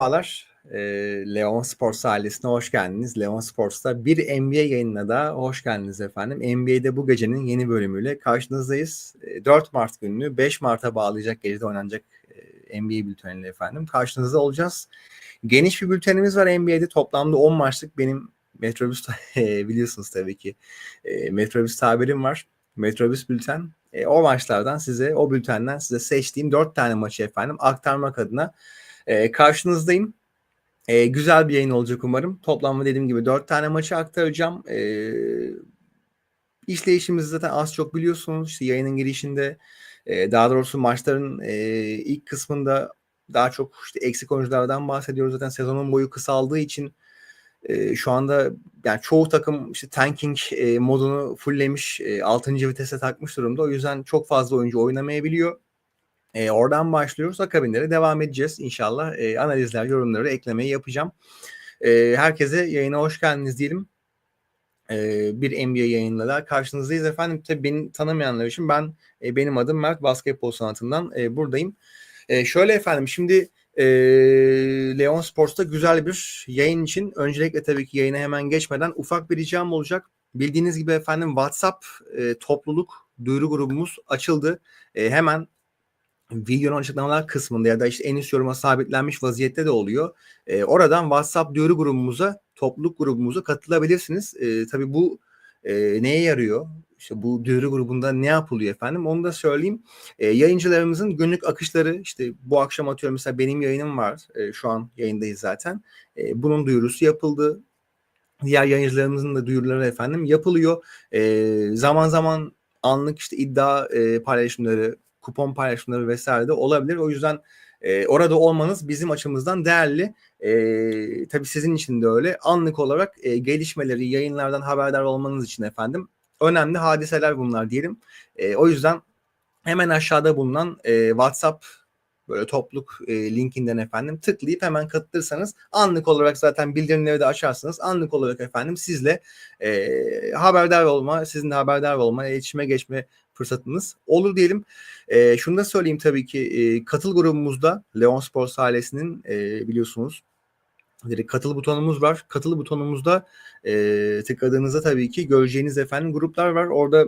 Merhabalar. Ee, Leon Sports ailesine hoş geldiniz. Leon Sports'ta bir NBA yayınına da hoş geldiniz efendim. NBA'de bu gecenin yeni bölümüyle karşınızdayız. Ee, 4 Mart gününü 5 Mart'a bağlayacak gecede oynanacak e, NBA bülteniyle efendim. Karşınızda olacağız. Geniş bir bültenimiz var NBA'de. Toplamda 10 maçlık benim Metrobüs e, biliyorsunuz tabii ki. E, Metrobüs tabirim var. Metrobüs bülten. E, o maçlardan size, o bültenden size seçtiğim 4 tane maçı efendim aktarmak adına e, karşınızdayım. E, güzel bir yayın olacak umarım. Toplamda dediğim gibi 4 tane maçı aktaracağım. E, işleyişimizi zaten az çok biliyorsunuz. İşte yayının girişinde e, daha doğrusu maçların e, ilk kısmında daha çok işte eksik oyunculardan bahsediyoruz. Zaten sezonun boyu kısaldığı için e, şu anda yani çoğu takım işte tanking e, modunu fulllemiş, e, 6. vitese takmış durumda. O yüzden çok fazla oyuncu oynamayabiliyor. E, oradan başlıyoruz. Akabinde de devam edeceğiz inşallah. E, analizler, yorumları eklemeyi yapacağım. E, herkese yayına hoş geldiniz diyelim. E, bir NBA yayınla da karşınızdayız efendim. Tabii beni tanımayanlar için ben e, benim adım Mert Basketbol Sanatı'ndan e, buradayım. E, şöyle efendim şimdi e, Leon Sports'ta güzel bir yayın için öncelikle tabii ki yayına hemen geçmeden ufak bir ricam olacak. Bildiğiniz gibi efendim WhatsApp e, topluluk duyuru grubumuz açıldı. E, hemen videonun açıklamalar kısmında ya da işte en üst yoruma sabitlenmiş vaziyette de oluyor. E, oradan WhatsApp duyuru grubumuza, topluluk grubumuza katılabilirsiniz. E, tabii bu e, neye yarıyor? İşte bu duyuru grubunda ne yapılıyor efendim? Onu da söyleyeyim. E, yayıncılarımızın günlük akışları işte bu akşam atıyorum mesela benim yayınım var. E, şu an yayındayız zaten. E, bunun duyurusu yapıldı. Diğer yayıncılarımızın da duyuruları efendim yapılıyor. E, zaman zaman anlık işte iddia e, paylaşımları, kupon paylaşımları vesaire de olabilir. O yüzden e, orada olmanız bizim açımızdan değerli. E, tabii sizin için de öyle. Anlık olarak e, gelişmeleri, yayınlardan haberdar olmanız için efendim önemli hadiseler bunlar diyelim. E, o yüzden hemen aşağıda bulunan e, WhatsApp böyle topluluk e, linkinden efendim tıklayıp hemen katılırsanız anlık olarak zaten bildirimleri de açarsınız. Anlık olarak efendim sizle e, haberdar olma, sizin de haberdar olma, iletişime geçme fırsatınız olur diyelim. E, şunu da söyleyeyim tabii ki e, katıl grubumuzda Leon Sports ailesinin e, biliyorsunuz direkt katıl butonumuz var. Katıl butonumuzda e, tıkladığınızda tabii ki göreceğiniz efendim gruplar var. Orada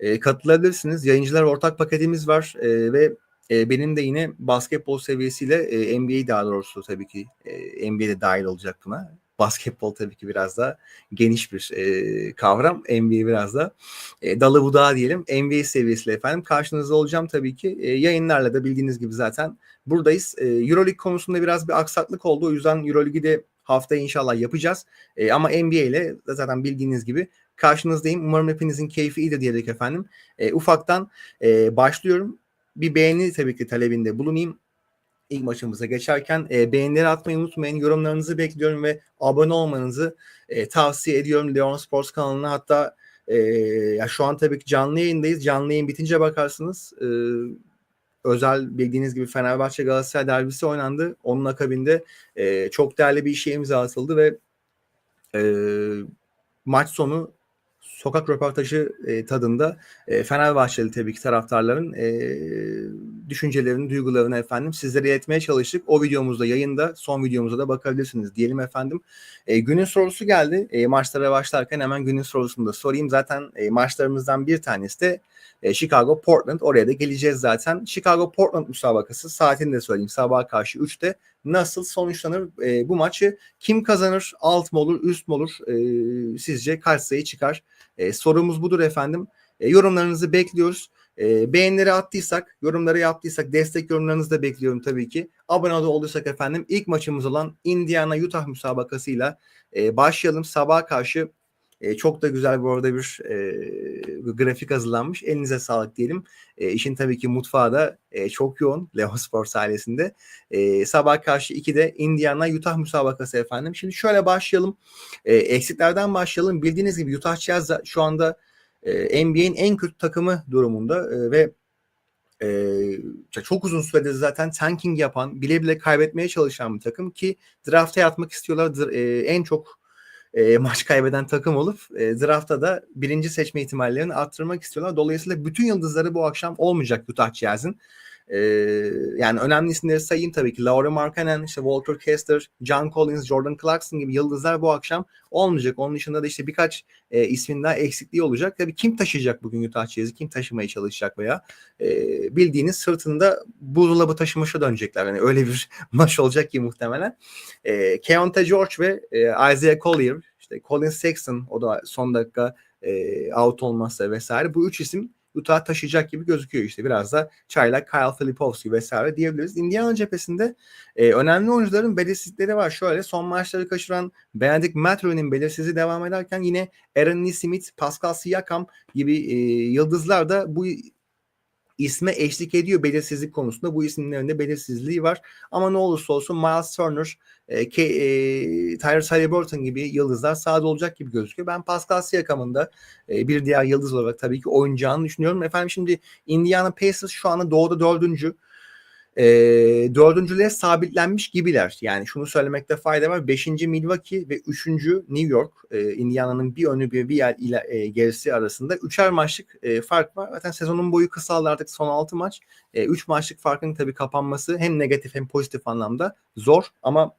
e, katılabilirsiniz. Yayıncılar ortak paketimiz var e, ve e, benim de yine basketbol seviyesiyle e, NBA daha doğrusu tabii ki e, NBA'de dahil olacak buna. Basketbol tabii ki biraz daha geniş bir e, kavram. NBA biraz da e, dalı budağı diyelim. NBA seviyesiyle efendim karşınızda olacağım tabii ki. E, yayınlarla da bildiğiniz gibi zaten buradayız. E, Euroleague konusunda biraz bir aksaklık oldu. O yüzden Euroleague'i de haftaya inşallah yapacağız. E, ama NBA ile zaten bildiğiniz gibi karşınızdayım. Umarım hepinizin keyfi iyidir diyerek efendim. E, ufaktan e, başlıyorum. Bir beğeni tabii ki talebinde bulunayım. İlk maçımıza geçerken e, beğenileri atmayı unutmayın. Yorumlarınızı bekliyorum ve abone olmanızı e, tavsiye ediyorum Leon Sports kanalına. Hatta e, ya şu an tabii ki canlı yayındayız. Canlı yayın bitince bakarsınız. E, özel bildiğiniz gibi Fenerbahçe Galatasaray derbisi oynandı. Onun akabinde e, çok değerli bir işe imza atıldı ve e, maç sonu sokak röportajı e, tadında e, Fenerbahçeli tabii ki taraftarların e, düşüncelerini, duygularını efendim sizlere iletmeye çalıştık. O videomuzda yayında, son videomuzda da bakabilirsiniz diyelim efendim. E, günün sorusu geldi. E, maçlara başlarken hemen günün sorusunu da sorayım. Zaten e, maçlarımızdan bir tanesi de e, Chicago Portland. Oraya da geleceğiz zaten. Chicago Portland müsabakası saatini de söyleyeyim. Sabah karşı 3'te nasıl sonuçlanır e, bu maçı? Kim kazanır? Alt mı olur, üst mü olur? E, sizce kaç sayı çıkar? E, sorumuz budur efendim. E, yorumlarınızı bekliyoruz. E, beğenileri attıysak, yorumları yaptıysak, destek yorumlarınızı da bekliyorum tabii ki. Abone olduysak efendim ilk maçımız olan Indiana Utah müsabakasıyla e, başlayalım. Sabah karşı e, çok da güzel bu arada bir e, grafik hazırlanmış. Elinize sağlık diyelim. E, işin tabii ki mutfağı da e, çok yoğun Leo Sports ailesinde. E, sabah karşı 2'de Indiana Utah müsabakası efendim. Şimdi şöyle başlayalım. E, eksiklerden başlayalım. Bildiğiniz gibi Utah Jazz şu anda e, NBA'in en kötü takımı durumunda e, ve e, çok uzun süredir zaten tanking yapan, bile bile kaybetmeye çalışan bir takım ki drafta yatmak istiyorlar. E, en çok e, maç kaybeden takım olup e, draftta da birinci seçme ihtimallerini arttırmak istiyorlar. Dolayısıyla bütün yıldızları bu akşam olmayacak Utah Jazz'in. Yani önemli isimleri sayayım tabii ki. Laura Markkanen, işte Walker Kessler, John Collins, Jordan Clarkson gibi yıldızlar bu akşam olmayacak. Onun dışında da işte birkaç e, ismin daha eksikliği olacak. Tabii kim taşıyacak bugün Utah Jazz'i? Kim taşımaya çalışacak veya e, bildiğiniz sırtında buzdolabı taşımışa dönecekler. Yani öyle bir maç olacak ki muhtemelen. E, Keontae George ve e, Isaiah Collier, işte Colin Sexton o da son dakika e, out olmazsa vesaire. Bu üç isim Utah taşıyacak gibi gözüküyor işte. Biraz da çaylak Kyle Filipowski vesaire diyebiliriz. Indiana cephesinde e, önemli oyuncuların belirsizlikleri var. Şöyle son maçları kaçıran Benedict Mathurin'in belirsizliği devam ederken yine Aaron Nesmith, Pascal Siakam gibi e, yıldızlar da bu isme eşlik ediyor belirsizlik konusunda. Bu isimlerin de belirsizliği var. Ama ne olursa olsun Miles Turner, e, Ke, e, Tyrese Halliburton gibi yıldızlar sahada olacak gibi gözüküyor. Ben Pascal Siakam'ın da e, bir diğer yıldız olarak tabii ki oynayacağını düşünüyorum. Efendim şimdi Indiana Pacers şu anda doğuda dördüncü e, dördüncülüğe sabitlenmiş gibiler. Yani şunu söylemekte fayda var. Beşinci Milwaukee ve üçüncü New York. E, Indiana'nın bir önü bir, bir yer ile e, gerisi arasında. Üçer maçlık e, fark var. Zaten sezonun boyu kısaldı artık son altı maç. E, üç maçlık farkın tabii kapanması hem negatif hem pozitif anlamda zor. Ama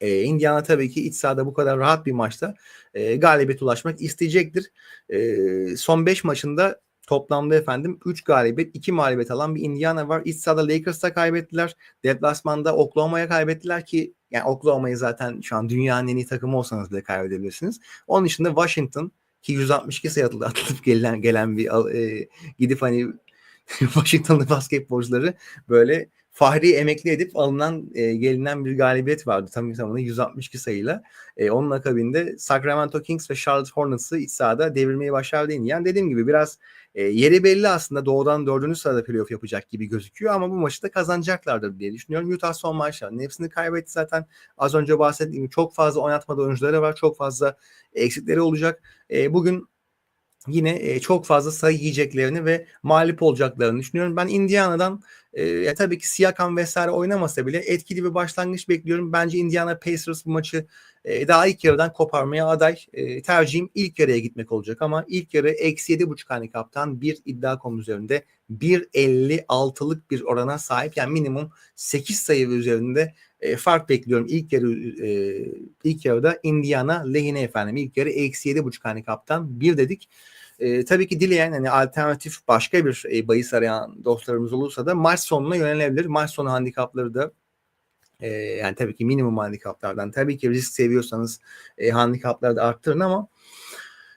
e, Indiana tabii ki iç sahada bu kadar rahat bir maçta e, galibiyet ulaşmak isteyecektir. E, son 5 maçında Toplamda efendim 3 galibiyet 2 mağlubiyet alan bir Indiana var. İç sahada Lakers'ta kaybettiler. Deplasmanda Oklahoma'ya kaybettiler ki yani Oklahoma'yı zaten şu an dünyanın en iyi takımı olsanız bile kaybedebilirsiniz. Onun dışında Washington ki 162 sayı atılıp gelen, gelen bir e, gidip hani Washington'lı basketbolcuları böyle Fahri emekli edip alınan e, gelinen bir galibiyet vardı tam tamına 162 sayıyla. E, onun akabinde Sacramento Kings ve Charlotte Hornets'ı iç sahada devirmeyi başardı. Yani dediğim gibi biraz e, yeri belli aslında doğudan dördüncü sırada playoff yapacak gibi gözüküyor ama bu maçı da kazanacaklardır diye düşünüyorum. Utah son maçlarının hepsini kaybetti zaten. Az önce bahsettiğim çok fazla oynatmadı oyuncuları var. Çok fazla eksikleri olacak. E, bugün yine e, çok fazla sayı yiyeceklerini ve mağlup olacaklarını düşünüyorum. Ben Indiana'dan e, ya tabii ki Siakam vesaire oynamasa bile etkili bir başlangıç bekliyorum. Bence Indiana Pacers bu maçı e, daha ilk yarıdan koparmaya aday. E, tercihim ilk yarıya gitmek olacak ama ilk yarı eksi yedi buçuk handikaptan bir iddia konu üzerinde 1.56'lık bir orana sahip. Yani minimum 8 sayı üzerinde e, fark bekliyorum. İlk yarı e, ilk yarıda Indiana lehine efendim. İlk yarı eksi yedi buçuk handikaptan bir dedik. E, tabii ki dileyen hani alternatif başka bir e, bahis arayan dostlarımız olursa da maç sonuna yönelebilir. Maç sonu handikapları da e, yani tabii ki minimum handikaplardan tabii ki risk seviyorsanız e, handikapları da arttırın ama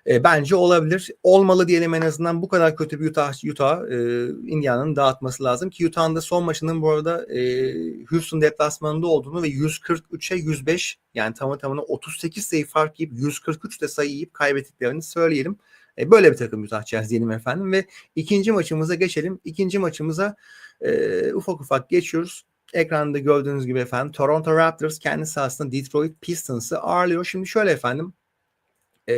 e, bence olabilir. Olmalı diyelim en azından bu kadar kötü bir Utah, Utah e, Indiana'nın dağıtması lazım ki Utah'ın da son maçının bu arada e, Houston deplasmanında olduğunu ve 143'e 105 yani tamı tamına 38 sayı fark yiyip 143 de sayı yiyip kaybettiklerini söyleyelim. E, böyle bir takım Utah Jazz diyelim efendim ve ikinci maçımıza geçelim. İkinci maçımıza e, ufak ufak geçiyoruz. Ekranda gördüğünüz gibi efendim Toronto Raptors kendi sahasında Detroit Pistons'ı ağırlıyor. Şimdi şöyle efendim e,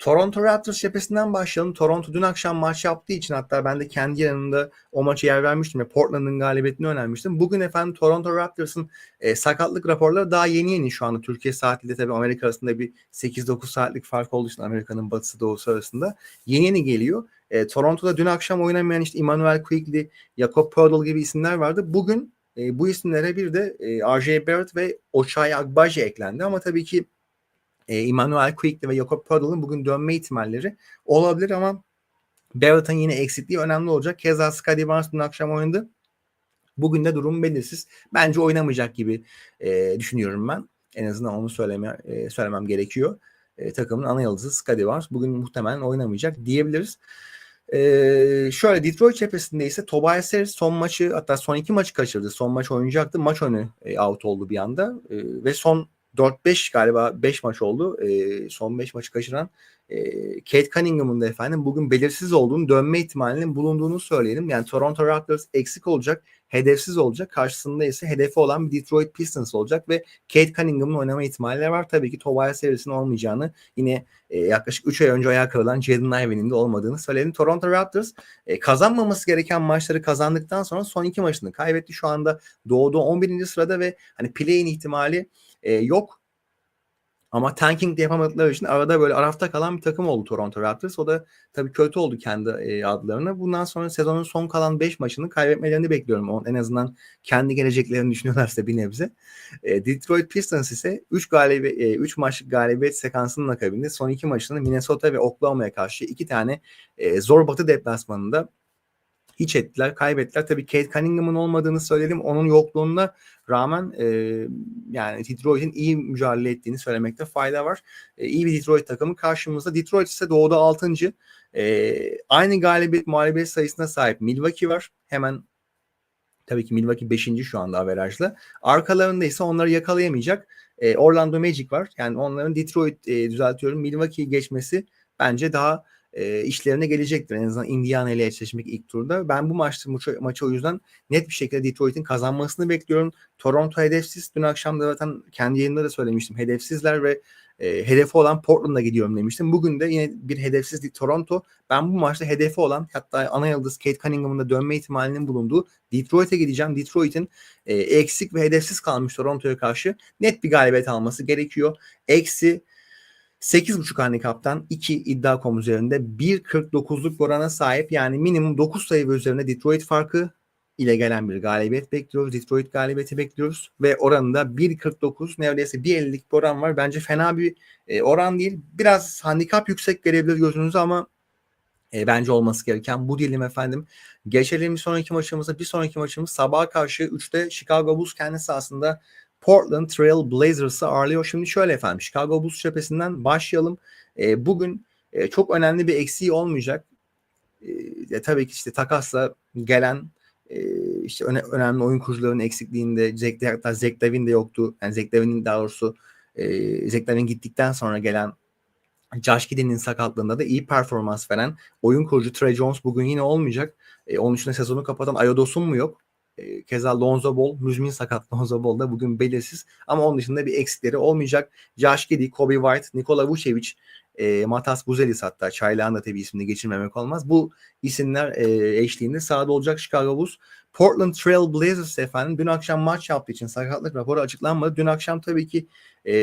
Toronto Raptors cephesinden başlayalım. Toronto dün akşam maç yaptığı için hatta ben de kendi yanında o maçı yer vermiştim ve Portland'ın galibiyetini önermiştim. Bugün efendim Toronto Raptors'ın e, sakatlık raporları daha yeni yeni şu anda Türkiye saatiyle tabii Amerika arasında bir 8-9 saatlik fark olduğu için Amerika'nın batısı doğusu arasında yeni yeni geliyor. E, Toronto'da dün akşam oynamayan işte Emmanuel Quigley, Jakob Poeltl gibi isimler vardı. Bugün e, bu isimlere bir de e, RJ Barrett ve Ochai Agbaji eklendi ama tabii ki e, Emmanuel Quickly ve Jakob Pödel'ın bugün dönme ihtimalleri olabilir ama Barrett'ın yine eksikliği önemli olacak. Keza Scottie Barnes dün akşam oynadı. Bugün de durum belirsiz. Bence oynamayacak gibi e, düşünüyorum ben. En azından onu söyleme, e, söylemem gerekiyor. E, takımın ana yıldızı Scottie Barnes bugün muhtemelen oynamayacak diyebiliriz. Ee, şöyle Detroit cephesinde ise Tobias Harris son maçı hatta son iki maçı kaçırdı. Son maç oynayacaktı. Maç önü e, out oldu bir anda. E, ve son 4-5 galiba 5 maç oldu. E, son 5 maçı kaçıran e, Kate Cunningham'ın da efendim bugün belirsiz olduğunu, dönme ihtimalinin bulunduğunu söyleyelim. Yani Toronto Raptors eksik olacak, hedefsiz olacak. Karşısında ise hedefi olan bir Detroit Pistons olacak ve Kate Cunningham'ın oynama ihtimalleri var. Tabii ki Tobias Harris'in olmayacağını yine e, yaklaşık 3 ay önce ayağa kırılan Jaden Ivey'nin de olmadığını söyleyelim. Toronto Raptors e, kazanmaması gereken maçları kazandıktan sonra son iki maçını kaybetti. Şu anda doğuda 11. sırada ve hani play-in ihtimali e, yok. Ama tanking de yapamadıkları için arada böyle arafta kalan bir takım oldu Toronto Raptors. O da tabii kötü oldu kendi e, adlarına. Bundan sonra sezonun son kalan 5 maçını kaybetmelerini bekliyorum. On, en azından kendi geleceklerini düşünüyorlarsa bir nebze. E, Detroit Pistons ise 3 galibiyet e, 3 maçlık galibiyet sekansının akabinde son 2 maçını Minnesota ve Oklahoma'ya karşı 2 tane e, zor batı deplasmanında hiç ettiler, kaybettiler. Tabii Kate Cunningham'ın olmadığını söyledim. Onun yokluğunda rağmen e, yani Detroit'in iyi mücadele ettiğini söylemekte fayda var. E, iyi bir Detroit takımı karşımızda. Detroit ise doğuda 6. E, aynı galibiyet mağlubiyet sayısına sahip Milwaukee var. Hemen tabii ki Milwaukee 5. şu anda averajla. Arkalarında ise onları yakalayamayacak e, Orlando Magic var. Yani onların Detroit e, düzeltiyorum Milwaukee'yi geçmesi bence daha e, işlerine gelecektir. En azından Indiana ile eşleşmek ilk turda. Ben bu maçta maçı, maçı o yüzden net bir şekilde Detroit'in kazanmasını bekliyorum. Toronto hedefsiz. Dün akşam da zaten kendi yayında da söylemiştim. Hedefsizler ve e, hedefi olan Portland'a gidiyorum demiştim. Bugün de yine bir hedefsiz Toronto. Ben bu maçta hedefi olan hatta ana yıldız Kate Cunningham'ın da dönme ihtimalinin bulunduğu Detroit'e gideceğim. Detroit'in e, eksik ve hedefsiz kalmış Toronto'ya karşı net bir galibiyet alması gerekiyor. Eksi 8.5 handikaptan 2 iddia.com üzerinde 1.49'luk orana sahip yani minimum 9 sayı ve üzerine Detroit farkı ile gelen bir galibiyet bekliyoruz. Detroit galibiyeti bekliyoruz ve oranında 1.49 neredeyse 1.50'lik bir oran var. Bence fena bir e, oran değil. Biraz handikap yüksek gelebilir gözünüze ama e, bence olması gereken bu diyelim efendim. Geçelim bir sonraki maçımıza. Bir sonraki maçımız sabaha karşı 3'te Chicago Bulls kendisi aslında Portland Trail Blazers'ı ağırlıyor. Şimdi şöyle efendim Chicago Bulls cephesinden başlayalım. E, bugün e, çok önemli bir eksiği olmayacak. E, tabii ki işte takasla gelen e, işte öne, önemli oyun kurucularının eksikliğinde Zach, hatta Zach Lavin de yoktu. Yani Zach Lavin'in daha doğrusu e, Zach Lavin gittikten sonra gelen Josh Giddey'nin sakatlığında da iyi performans veren oyun kurucu Trey Jones bugün yine olmayacak. E, onun için sezonu kapatan Ayodos'un mu yok? E, keza Lonzo Ball, müzmin sakat Lonzo Ball da bugün belirsiz. Ama onun dışında bir eksikleri olmayacak. Josh Giddey, Kobe White, Nikola Vucevic, e, Matas Buzelis hatta Çaylağın da tabii ismini geçirmemek olmaz. Bu isimler e, eşliğinde sahada olacak Chicago Bulls. Portland Trail Blazers efendim dün akşam maç yaptığı için sakatlık raporu açıklanmadı. Dün akşam tabii ki e,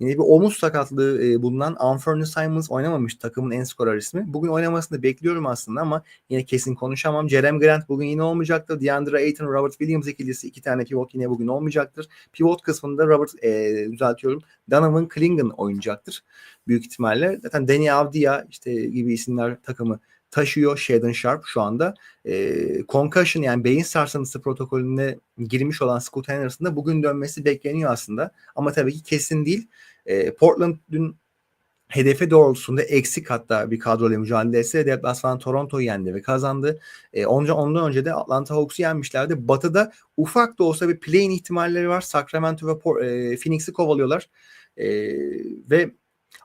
Yine bir omuz sakatlığı e, bulunan Anthony Simons oynamamış takımın en skorer ismi. Bugün oynamasını bekliyorum aslında ama yine kesin konuşamam. Jerem Grant bugün yine olmayacaktır. DeAndre Ayton, Robert Williams ikilisi iki tane pivot yine bugün olmayacaktır. Pivot kısmında Robert e, düzeltiyorum. Donovan Klingon oynayacaktır büyük ihtimalle. Zaten Danny Avdia işte gibi isimler takımı taşıyor Shaden Sharp şu anda. E, concussion yani beyin sarsıntısı protokolüne girmiş olan Scott Henderson da bugün dönmesi bekleniyor aslında. Ama tabii ki kesin değil. E, Portland dün hedefe doğrultusunda eksik hatta bir kadroyla mücadele etse deplasman Toronto'yu yendi ve kazandı. E, onca, ondan önce de Atlanta Hawks'u yenmişlerdi. Batı'da ufak da olsa bir play-in ihtimalleri var. Sacramento ve Por- e, Phoenix'i kovalıyorlar. E, ve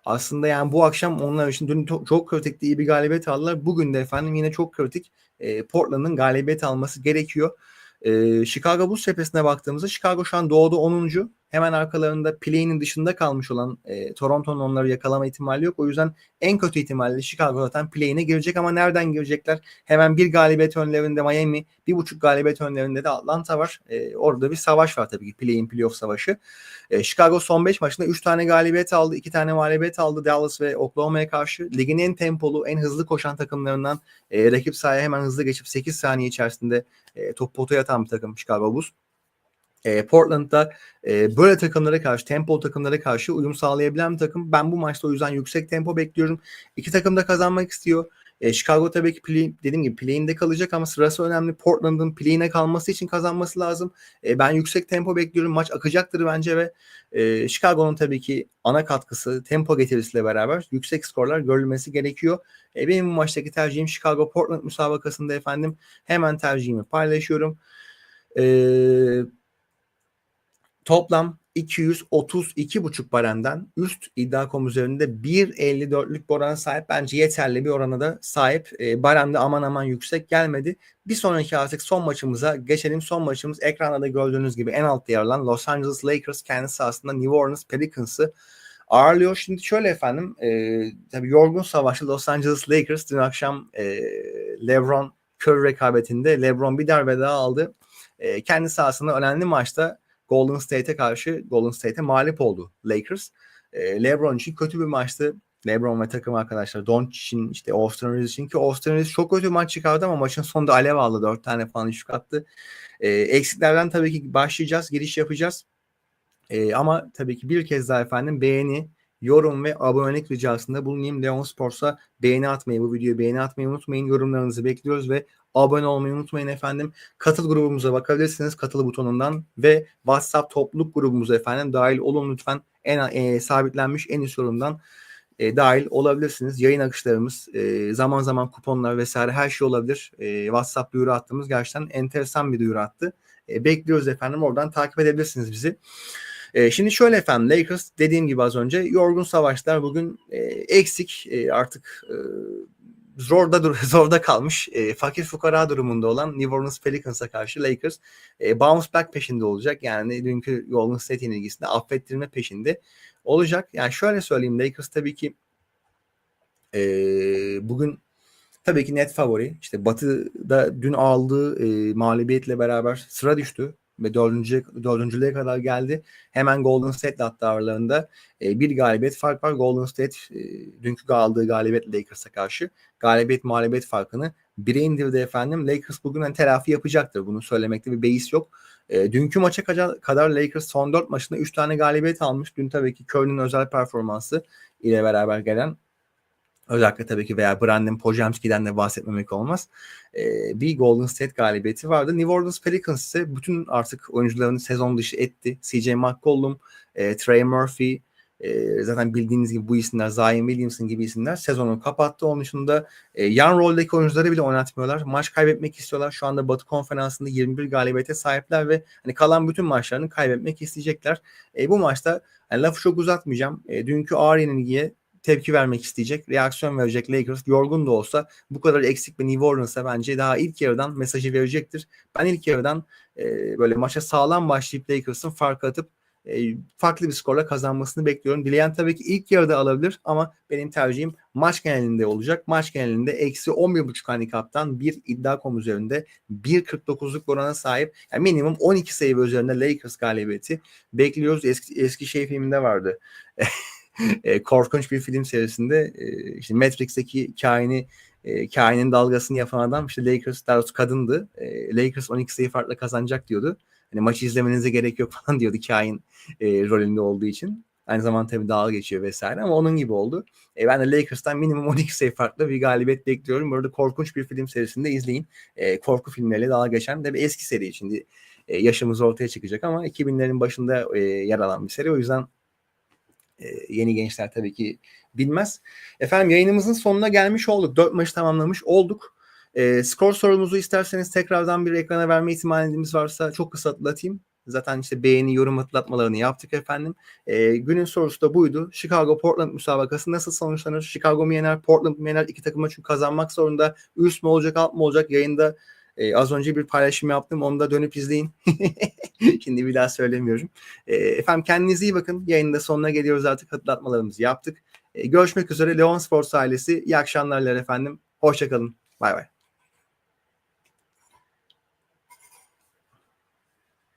aslında yani bu akşam onlar için dün çok, kritikti iyi bir galibiyet aldılar. Bugün de efendim yine çok kritik e, Portland'ın galibiyet alması gerekiyor. E, Chicago Bulls cephesine baktığımızda Chicago şu an doğuda 10. Hemen arkalarında play'inin dışında kalmış olan e, Toronto'nun onları yakalama ihtimali yok. O yüzden en kötü ihtimalle Chicago zaten play'ine girecek ama nereden girecekler? Hemen bir galibiyet önlerinde Miami, bir buçuk galibiyet önlerinde de Atlanta var. E, orada bir savaş var tabii ki play-in playoff savaşı. E, Chicago son 5 maçında 3 tane galibiyet aldı, 2 tane mağlubiyet aldı Dallas ve Oklahoma'ya karşı. Ligin en tempolu, en hızlı koşan takımlarından e, rakip sahaya hemen hızlı geçip 8 saniye içerisinde e, top potaya atan bir takım Chicago Bulls. E, Portland'da e, böyle takımlara karşı, tempo takımlara karşı uyum sağlayabilen bir takım. Ben bu maçta o yüzden yüksek tempo bekliyorum. İki takım da kazanmak istiyor. E, Chicago tabii ki play, dediğim gibi play'inde kalacak ama sırası önemli. Portland'ın play'ine kalması için kazanması lazım. E, ben yüksek tempo bekliyorum. Maç akacaktır bence ve e, Chicago'nun tabii ki ana katkısı tempo getirisiyle beraber yüksek skorlar görülmesi gerekiyor. E, benim bu maçtaki tercihim Chicago Portland müsabakasında efendim. Hemen tercihimi paylaşıyorum. Eee Toplam 232,5 barenden üst iddia.com üzerinde 1.54'lük bir orana sahip. Bence yeterli bir orana da sahip. E, barem aman aman yüksek gelmedi. Bir sonraki artık son maçımıza geçelim. Son maçımız ekranda da gördüğünüz gibi en altta yer alan Los Angeles Lakers kendisi aslında New Orleans Pelicans'ı ağırlıyor. Şimdi şöyle efendim e, tabii yorgun savaşlı Los Angeles Lakers dün akşam e, LeBron Curry rekabetinde LeBron bir darbe daha aldı. E, kendi sahasında önemli maçta Golden State'e karşı Golden State'e mağlup oldu Lakers. e, LeBron için kötü bir maçtı. LeBron ve takım arkadaşlar Doncic'in işte Austin Reeves için ki Austin Reeves çok kötü maç çıkardı ama maçın sonunda alev aldı. Dört tane falan üçlük attı. E, eksiklerden tabii ki başlayacağız. Giriş yapacağız. E, ama tabii ki bir kez daha efendim beğeni, yorum ve abonelik ricasında bulunayım. Leon Sports'a beğeni atmayı, bu videoyu beğeni atmayı unutmayın. Yorumlarınızı bekliyoruz ve abone olmayı unutmayın efendim. Katıl grubumuza bakabilirsiniz katıl butonundan ve WhatsApp topluluk grubumuza efendim dahil olun lütfen. En e, sabitlenmiş en üst yorumdan e, dahil olabilirsiniz. Yayın akışlarımız, e, zaman zaman kuponlar vesaire her şey olabilir. E, WhatsApp duyuru attığımız gerçekten enteresan bir duyuru attı. E, bekliyoruz efendim. Oradan takip edebilirsiniz bizi. E, şimdi şöyle efendim Lakers dediğim gibi az önce yorgun savaşlar bugün e, eksik e, artık e, zorda zorda kalmış e, fakir fukara durumunda olan New Orleans Pelicans'a karşı Lakers e, bounce back peşinde olacak. Yani dünkü Golden State yenilgisinde affettirme peşinde olacak. Yani şöyle söyleyeyim Lakers tabii ki e, bugün tabii ki net favori. İşte Batı'da dün aldığı e, mağlubiyetle beraber sıra düştü ve dördüncü, dördüncülüğe kadar geldi. Hemen Golden State hatta aralarında e, bir galibiyet fark var. Golden State e, dünkü aldığı galibiyet Lakers'a karşı galibiyet mağlubiyet farkını bire indirdi efendim. Lakers bugün hani telafi yapacaktır. Bunu söylemekte bir beis yok. E, dünkü maça kadar Lakers son 4 maçında 3 tane galibiyet almış. Dün tabii ki Curry'nin özel performansı ile beraber gelen özellikle tabii ki veya Brandon Pojemski'den de bahsetmemek olmaz. Ee, bir Golden State galibiyeti vardı. New Orleans Pelicans ise bütün artık oyuncularını sezon dışı etti. CJ McCollum, e, Trey Murphy, e, zaten bildiğiniz gibi bu isimler Zion Williamson gibi isimler sezonu kapattı. Onun dışında e, yan roldeki oyuncuları bile oynatmıyorlar. Maç kaybetmek istiyorlar. Şu anda Batı Konferansı'nda 21 galibiyete sahipler ve hani kalan bütün maçlarını kaybetmek isteyecekler. E, bu maçta yani lafı çok uzatmayacağım. E, dünkü yenilgiye tepki vermek isteyecek, reaksiyon verecek Lakers yorgun da olsa bu kadar eksik bir New Orleans'a bence daha ilk yarıdan mesajı verecektir. Ben ilk yarıdan e, böyle maça sağlam başlayıp Lakers'ın fark atıp e, farklı bir skorla kazanmasını bekliyorum. Dileyen tabii ki ilk yarıda alabilir ama benim tercihim maç genelinde olacak. Maç genelinde eksi 11.5 handikaptan bir iddia.com üzerinde 1.49'luk orana sahip. Yani minimum 12 sayı üzerinde Lakers galibiyeti bekliyoruz. Eski, eski şey filminde vardı. e, korkunç bir film serisinde e, işte Matrix'teki kaini e, kainin dalgasını yapan adam işte Lakers daha kadındı. Lakers 12 sayı farklı kazanacak diyordu. Hani maçı izlemenize gerek yok falan diyordu kain rolünde olduğu için. Aynı zamanda tabii dalga geçiyor vesaire ama onun gibi oldu. E, ben de Lakers'tan minimum 12 sayı farklı bir galibiyet bekliyorum. Burada korkunç bir film serisinde izleyin. E, korku filmleriyle dalga geçen de bir eski seri. Şimdi e, yaşımız ortaya çıkacak ama 2000'lerin başında e, yer alan bir seri. O yüzden e, yeni gençler tabii ki bilmez. Efendim yayınımızın sonuna gelmiş olduk. Dört maçı tamamlamış olduk. E, skor sorumuzu isterseniz tekrardan bir ekrana verme ihtimalimiz varsa çok kısa hatırlatayım. Zaten işte beğeni, yorum hatırlatmalarını yaptık efendim. E, günün sorusu da buydu. Chicago Portland müsabakası nasıl sonuçlanır? Chicago mu yener, Portland mı yener? İki takıma çünkü kazanmak zorunda. Üst mü olacak, alt mı olacak? Yayında e, az önce bir paylaşım yaptım. Onu da dönüp izleyin. Şimdi bir daha söylemiyorum. E, efendim kendinize iyi bakın. Yayında sonuna geliyoruz artık. Hatırlatmalarımızı yaptık. E, görüşmek üzere. Leon Sports ailesi. İyi akşamlar efendim. Hoşçakalın. Bay bay.